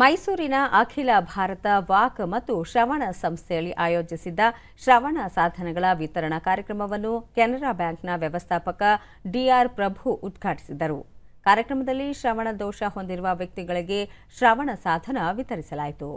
ಮೈಸೂರಿನ ಅಖಿಲ ಭಾರತ ವಾಕ್ ಮತ್ತು ಶ್ರವಣ ಸಂಸ್ಥೆಯಲ್ಲಿ ಆಯೋಜಿಸಿದ್ದ ಶ್ರವಣ ಸಾಧನಗಳ ವಿತರಣಾ ಕಾರ್ಯಕ್ರಮವನ್ನು ಕೆನರಾ ಬ್ಯಾಂಕ್ನ ವ್ಯವಸ್ಥಾಪಕ ಡಿಆರ್ ಪ್ರಭು ಉದ್ಘಾಟಿಸಿದರು. ಕಾರ್ಯಕ್ರಮದಲ್ಲಿ ಶ್ರವಣ ದೋಷ ಹೊಂದಿರುವ ವ್ಯಕ್ತಿಗಳಿಗೆ ಶ್ರವಣ ಸಾಧನ ವಿತರಿಸಲಾಯಿತು.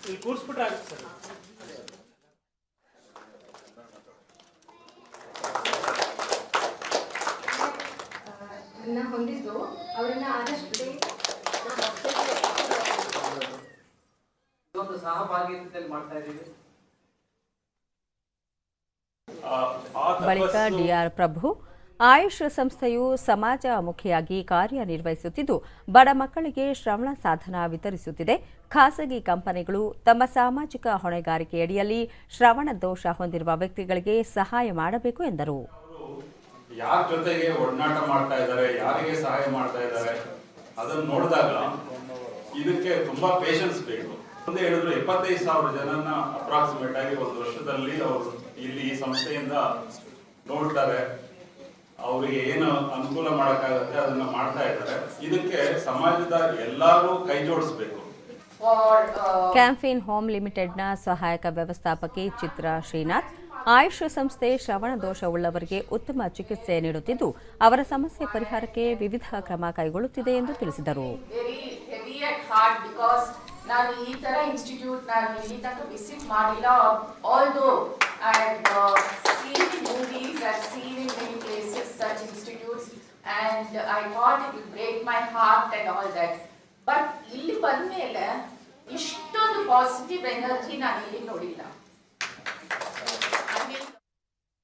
ಇಲ್ಲಿ ಕೂರಿಸ್ಬಿಟ್ರೆ ಆಗುತ್ತೆ ಸರ್. ಹೊಂದಿದ್ದು ಅವರನ್ನ ಆದಷ್ಟು ಒಂದು ಸಹಭಾಗಿತ್ವದಲ್ಲಿ ಮಾಡ್ತಾ ಇದ್ದೀವಿ ಬಳಿಕ ಡಿಆರ್ ಪ್ರಭು ಆಯುಷ್ ಸಂಸ್ಥೆಯು ಸಮಾಜ ಮುಖಿಯಾಗಿ ಕಾರ್ಯನಿರ್ವಹಿಸುತ್ತಿದ್ದು, ಬಡ ಮಕ್ಕಳಿಗೆ ಶ್ರವಣ ಸಾಧನ ವಿತರಿಸುತ್ತಿದೆ. ಖಾಸಗಿ ಕಂಪನಿಗಳು ತಮ್ಮ ಸಾಮಾಜಿಕ ಹೊಣೆಗಾರಿಕೆಯಡಿಯಲ್ಲಿ ಶ್ರವಣ ದೋಷ ಹೊಂದಿರುವ ವ್ಯಕ್ತಿಗಳಿಗೆ ಸಹಾಯ ಮಾಡಬೇಕು ಎಂದರು. ಯಾರ ಜೊತೆಗೆ ಒಡನಾಟ ಮಾಡ್ತಾ ಇದ್ದಾರೆ, ಯಾರಿಗೆ ಸಹಾಯ ಮಾಡ್ತಾ ಇದ್ದಾರೆ, ಅದನ್ನ ನೋಡಿದಾಗ ಇದಕ್ಕೆ ತುಂಬಾ ಪೇಷನ್ಸ್ ಬೇಕು. ಮುಂದೆ ಹೇಳಿದ್ರು ಇಪ್ಪತ್ತೈದು ಸಾವಿರ ಜನನ ಅಪ್ರಾಕ್ಸಿಮೇಟ್ ಆಗಿ ಒಂದು ವರ್ಷದಲ್ಲಿ ಅವರು ಇಲ್ಲಿ ಈ ಸಂಸ್ಥೆಯಿಂದ ನೋಡ್ತಾರೆ. ಅವರಿಗೆ ಏನು ಅನುಕೂಲ ಮಾಡಕ್ಕಾಗತ್ತೆ ಅದನ್ನ ಮಾಡ್ತಾ ಇದ್ದಾರೆ. ಇದಕ್ಕೆ ಸಮಾಜದ ಎಲ್ಲರೂ ಕೈ ಜೋಡಿಸ್ಬೇಕು. ಕ್ಯಾಂಫಿನ್ ಹೋಮ್ ಲಿಮಿಟೆಡ್ನ ಸಹಾಯಕ ವ್ಯವಸ್ಥಾಪಕಿ ಚಿತ್ರಾ ಶ್ರೀನಾಥ್ ಆಯುಷ್ ಸಂಸ್ಥೆ ಶ್ರವಣ ದೋಷವುಳ್ಳವರಿಗೆ ಉತ್ತಮ ಚಿಕಿತ್ಸೆ ನೀಡುತ್ತಿದ್ದು ಅವರ ಸಮಸ್ಯೆ ಪರಿಹಾರಕ್ಕೆ ವಿವಿಧ ಕ್ರಮ ಕೈಗೊಳ್ಳುತ್ತಿದೆ ಎಂದು ತಿಳಿಸಿದರು. Very heavy at heart because ನಾನು ಈ ತರ ಇನ್ಸ್ಟಿಟ್ಯೂಟ್ ನಾನು ಇಲ್ಲಿ ತನಕ ವಿಸಿಟ್ ಮಾಡಿಲ್ಲ all institutes and I thought it will break my heart and all that but ಇಲ್ಲಿ ಬಂದ್ಮೇಲೆ ಇಷ್ಟೊಂದು ಪಾಸಿಟಿವ್ ಎನರ್ಜಿ ನಾನು ಇಲ್ಲಿ ನೋಡಿಲ್ಲ